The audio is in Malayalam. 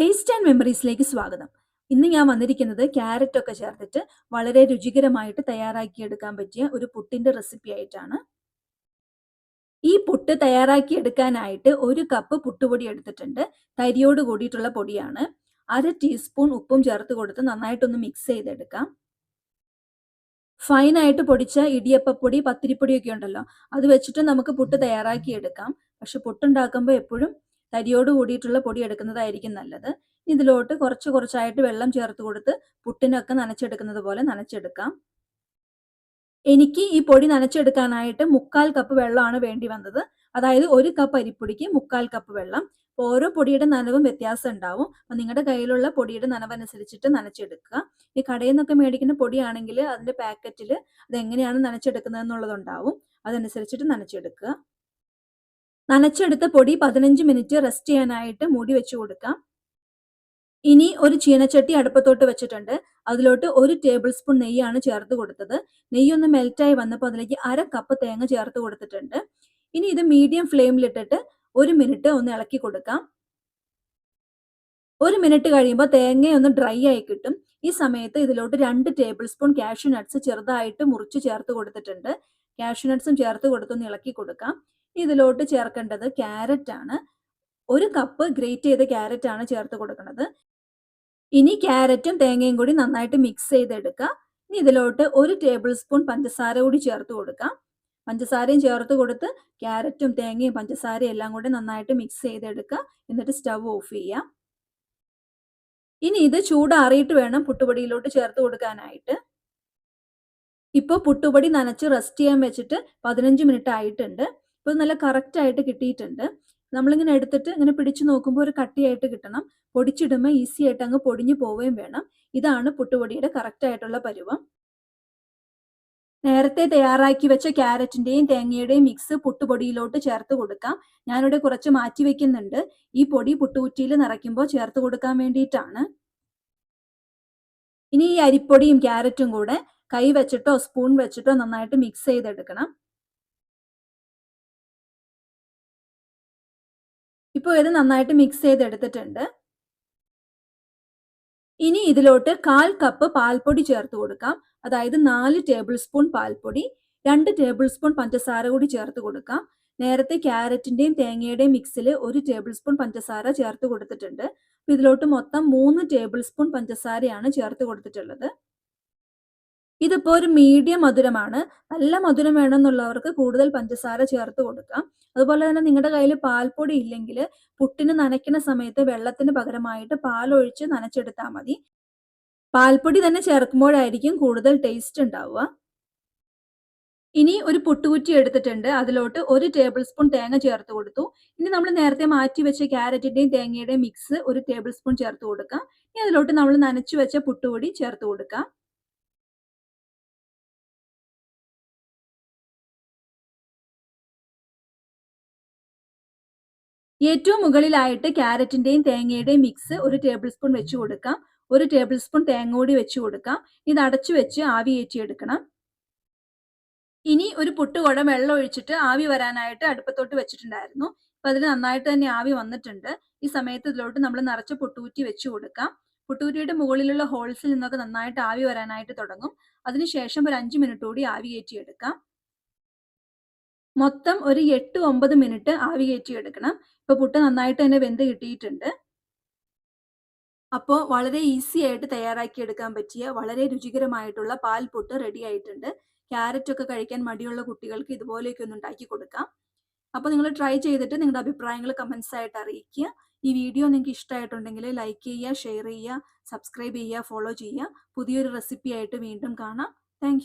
ടേസ്റ്റ് ആൻഡ് മെമ്മറീസിലേക്ക് സ്വാഗതം. ഇന്ന് ഞാൻ വന്നിരിക്കുന്നത് ക്യാരറ്റ് ഒക്കെ ചേർത്തിട്ട് വളരെ രുചികരമായിട്ട് തയ്യാറാക്കിയെടുക്കാൻ പറ്റിയ ഒരു പുട്ടിന്റെ റെസിപ്പി ആയിട്ടാണ്. ഈ പുട്ട് തയ്യാറാക്കിയെടുക്കാനായിട്ട് ഒരു കപ്പ് പുട്ടുപൊടി എടുത്തിട്ടുണ്ട്. തരിയോട് കൂടിയിട്ടുള്ള പൊടിയാണ്. അര ടീസ്പൂൺ ഉപ്പും ചേർത്ത് കൊടുത്ത് നന്നായിട്ടൊന്ന് മിക്സ് ചെയ്തെടുക്കാം. ഫൈനായിട്ട് പൊടിച്ച ഇടിയപ്പപ്പൊടി പത്തിരിപ്പൊടിയൊക്കെ ഉണ്ടല്ലോ അത് വെച്ചിട്ട് നമുക്ക് പുട്ട് തയ്യാറാക്കിയെടുക്കാം. പക്ഷെ പുട്ടുണ്ടാക്കുമ്പോൾ എപ്പോഴും തരിയോട് കൂടിയിട്ടുള്ള പൊടി എടുക്കുന്നതായിരിക്കും നല്ലത്. ഇതിലോട്ട് കുറച്ച് കുറച്ചായിട്ട് വെള്ളം ചേർത്ത് കൊടുത്ത് പുട്ടിനൊക്കെ നനച്ചെടുക്കുന്നത് പോലെ നനച്ചെടുക്കാം. എനിക്ക് ഈ പൊടി നനച്ചെടുക്കാനായിട്ട് മുക്കാൽ കപ്പ് വെള്ളമാണ് വേണ്ടി വന്നത്. അതായത് ഒരു കപ്പ് അരിപ്പൊടിക്ക് മുക്കാൽ കപ്പ് വെള്ളം. ഓരോ പൊടിയുടെ നനവും വ്യത്യാസം ഉണ്ടാവും. അപ്പം നിങ്ങളുടെ കയ്യിലുള്ള പൊടിയുടെ നനവനുസരിച്ചിട്ട് നനച്ചെടുക്കുക. ഈ കടയിൽ നിന്നൊക്കെ മേടിക്കുന്ന പൊടിയാണെങ്കിൽ അതിന്റെ പാക്കറ്റിൽ അത് എങ്ങനെയാണ് നനച്ചെടുക്കുന്നത് എന്നുള്ളതുണ്ടാവും അതനുസരിച്ചിട്ട് നനച്ചെടുക്കുക. നനച്ചെടുത്ത പൊടി പതിനഞ്ച് മിനിറ്റ് റെസ്റ്റ് ചെയ്യാനായിട്ട് മൂടി വെച്ച് കൊടുക്കാം. ഇനി ഒരു ചീനച്ചട്ടി അടുപ്പത്തോട്ട് വെച്ചിട്ടുണ്ട്. അതിലോട്ട് ഒരു ടേബിൾ സ്പൂൺ നെയ്യാണ് ചേർത്ത് കൊടുത്തത്. നെയ്യൊന്ന് മെൽറ്റായി വന്നപ്പോൾ അതിലേക്ക് അര കപ്പ് തേങ്ങ ചേർത്ത് കൊടുത്തിട്ടുണ്ട്. ഇനി ഇത് മീഡിയം ഫ്ലെയിമിലിട്ടിട്ട് ഒരു മിനിറ്റ് ഒന്ന് ഇളക്കി കൊടുക്കാം. ഒരു മിനിറ്റ് കഴിയുമ്പോൾ തേങ്ങ ഒന്ന് ഡ്രൈ ആയി കിട്ടും. ഈ സമയത്ത് ഇതിലോട്ട് രണ്ട് ടേബിൾ സ്പൂൺ കാഷ്യൂ നട്ട്സ് ചെറുതായിട്ട് മുറിച്ച് ചേർത്ത് കൊടുത്തിട്ടുണ്ട്. കാഷ്യൂ നട്ട്സും ചേർത്ത് കൊടുത്തൊന്ന് ഇളക്കി കൊടുക്കാം. ഇതിലോട്ട് ചേർക്കേണ്ടത് ക്യാരറ്റ് ആണ്. ഒരു കപ്പ് ഗ്രേറ്റ് ചെയ്ത ക്യാരറ്റ് ആണ് ചേർത്ത് കൊടുക്കുന്നത്. ഇനി ക്യാരറ്റും തേങ്ങയും കൂടി നന്നായിട്ട് മിക്സ് ചെയ്തെടുക്കുക. ഇനി ഇതിലോട്ട് ഒരു ടേബിൾ സ്പൂൺ പഞ്ചസാര കൂടി ചേർത്ത് കൊടുക്കാം പഞ്ചസാരയും ചേർത്ത് കൊടുത്ത് ക്യാരറ്റും തേങ്ങയും പഞ്ചസാരയും എല്ലാം കൂടി നന്നായിട്ട് മിക്സ് ചെയ്തെടുക്കുക. എന്നിട്ട് സ്റ്റവ് ഓഫ് ചെയ്യാം ഇനി ഇത് ചൂടാറിയിട്ട് വേണം പുട്ടുപൊടിയിലോട്ട് ചേർത്ത് കൊടുക്കാനായിട്ട്. ഇപ്പോൾ പുട്ടുപൊടി നനച്ച് റെസ്റ്റ് ചെയ്യാൻ വെച്ചിട്ട് പതിനഞ്ച് മിനിറ്റ് ആയിട്ടുണ്ട്. ഇപ്പോൾ നല്ല കറക്റ്റ് ആയിട്ട് കിട്ടിയിട്ടുണ്ട്. നമ്മളിങ്ങനെ എടുത്തിട്ട് ഇങ്ങനെ പിടിച്ചു നോക്കുമ്പോൾ ഒരു കട്ടിയായിട്ട് കിട്ടണം. പൊടിച്ചിടുമ്പോൾ ഈസി ആയിട്ട് അങ്ങ് പൊടിഞ്ഞു പോവുകയും വേണം. ഇതാണ് പുട്ടുപൊടിയുടെ കറക്റ്റ് ആയിട്ടുള്ള പരുവം. നേരത്തെ തയ്യാറാക്കി വെച്ച ക്യാരറ്റിന്റെയും തേങ്ങയുടെയും മിക്സ് പുട്ടുപൊടിയിലോട്ട് ചേർത്ത് കൊടുക്കാം. ഞാനിവിടെ കുറച്ച് മാറ്റി വെക്കുന്നുണ്ട്. ഈ പൊടി പുട്ടുകുറ്റിയിൽ നിറയ്ക്കുമ്പോൾ ചേർത്ത് കൊടുക്കാൻ വേണ്ടിയിട്ടാണ്. ഇനി ഈ അരിപ്പൊടിയും ക്യാരറ്റും കൂടെ കൈ വെച്ചിട്ടോ സ്പൂൺ വെച്ചിട്ടോ നന്നായിട്ട് മിക്സ് ചെയ്തെടുക്കണം. ഇപ്പോൾ ഇത് നന്നായിട്ട് മിക്സ് ചെയ്തെടുത്തിട്ടുണ്ട്. ഇനി ഇതിലോട്ട് കാൽ കപ്പ് പാൽപ്പൊടി ചേർത്ത് കൊടുക്കാം. അതായത് നാല് ടേബിൾ സ്പൂൺ പാൽപ്പൊടി രണ്ട് ടേബിൾ സ്പൂൺ പഞ്ചസാര കൂടി ചേർത്ത് കൊടുക്കാം. നേരത്തെ ക്യാരറ്റിന്റെയും തേങ്ങയുടെയും മിക്സിൽ ഒരു ടേബിൾ സ്പൂൺ പഞ്ചസാര ചേർത്ത് കൊടുത്തിട്ടുണ്ട്. ഇതിലോട്ട് മൊത്തം മൂന്ന് ടേബിൾ സ്പൂൺ പഞ്ചസാരയാണ് ചേർത്ത് കൊടുത്തിട്ടുള്ളത്. ഇതിപ്പോൾ ഒരു മീഡിയം മധുരമാണ്. നല്ല മധുരം വേണമെന്നുള്ളവർക്ക് കൂടുതൽ പഞ്ചസാര ചേർത്ത് കൊടുക്കാം. അതുപോലെ തന്നെ നിങ്ങളുടെ കയ്യിൽ പാൽപ്പൊടി ഇല്ലെങ്കിൽ പുട്ടിന് നനയ്ക്കുന്ന സമയത്ത് വെള്ളത്തിന് പകരമായിട്ട് പാലൊഴിച്ച് നനച്ചെടുത്താൽ മതി. പാൽപ്പൊടി തന്നെ ചേർക്കുമ്പോഴായിരിക്കും കൂടുതൽ ടേസ്റ്റ് ഉണ്ടാവുക. ഇനി ഒരു പുട്ടുകുറ്റി എടുത്തിട്ടുണ്ട്. അതിലോട്ട് ഒരു ടേബിൾ സ്പൂൺ തേങ്ങ ചേർത്ത് കൊടുത്തു. ഇനി നമ്മൾ നേരത്തെ മാറ്റി വെച്ച ക്യാരറ്റിന്റെയും തേങ്ങയുടെയും മിക്സ് ഒരു ടേബിൾ സ്പൂൺ ചേർത്ത് കൊടുക്കാം. ഇനി അതിലോട്ട് നമ്മൾ നനച്ചു വെച്ച പുട്ടുപൊടി ചേർത്ത് കൊടുക്കാം. ഏറ്റവും മുകളിലായിട്ട് ക്യാരറ്റിന്റെയും തേങ്ങയുടെയും മിക്സ് ഒരു ടേബിൾ സ്പൂൺ വെച്ച് കൊടുക്കാം. ഒരു ടേബിൾ സ്പൂൺ തേങ്ങ കൂടി വെച്ച് കൊടുക്കാം. ഇത് അടച്ചു വെച്ച് ആവി ഏറ്റിയെടുക്കണം ഇനി ഒരു പുട്ടുകുടം വെള്ളം ഒഴിച്ചിട്ട് ആവി വരാനായിട്ട് അടുപ്പത്തോട്ട് വെച്ചിട്ടുണ്ടായിരുന്നു. അപ്പൊ അതിൽ നന്നായിട്ട് തന്നെ ആവി വന്നിട്ടുണ്ട്. ഈ സമയത്ത് ഇതിലോട്ട് നമ്മൾ നിറച്ച് പുട്ടുകുറ്റി വെച്ച് കൊടുക്കാം. പുട്ടുകുറ്റിയുടെ മുകളിലുള്ള ഹോൾസിൽ നിന്നൊക്കെ നന്നായിട്ട് ആവി വരാനായിട്ട് തുടങ്ങും. അതിനുശേഷം ഒരു അഞ്ച് മിനിറ്റ് കൂടി ആവി കയറ്റിയെടുക്കാം. മൊത്തം ഒരു എട്ട് ഒമ്പത് മിനിറ്റ് ആവി കയറ്റി എടുക്കണം. ഇപ്പൊ പുട്ട് നന്നായിട്ട് തന്നെ വെന്ത് കിട്ടിയിട്ടുണ്ട്. അപ്പോൾ വളരെ ഈസി ആയിട്ട് തയ്യാറാക്കി എടുക്കാൻ പറ്റിയ വളരെ രുചികരമായിട്ടുള്ള പാൽ പുട്ട് റെഡി ആയിട്ടുണ്ട്. ക്യാരറ്റ് ഒക്കെ കഴിക്കാൻ മടിയുള്ള കുട്ടികൾക്ക് ഇതുപോലെയൊക്കെ ഒന്ന് ഉണ്ടാക്കി കൊടുക്കാം. അപ്പോൾ നിങ്ങൾ ട്രൈ ചെയ്തിട്ട് നിങ്ങളുടെ അഭിപ്രായങ്ങൾ കമൻസ് ആയിട്ട് അറിയിക്കുക. ഈ വീഡിയോ നിങ്ങൾക്ക് ഇഷ്ടമായിട്ടുണ്ടെങ്കിൽ ലൈക്ക് ചെയ്യുക ഷെയർ ചെയ്യുക സബ്സ്ക്രൈബ് ചെയ്യുക ഫോളോ ചെയ്യുക. പുതിയൊരു റെസിപ്പി ആയിട്ട് വീണ്ടും കാണാം. താങ്ക്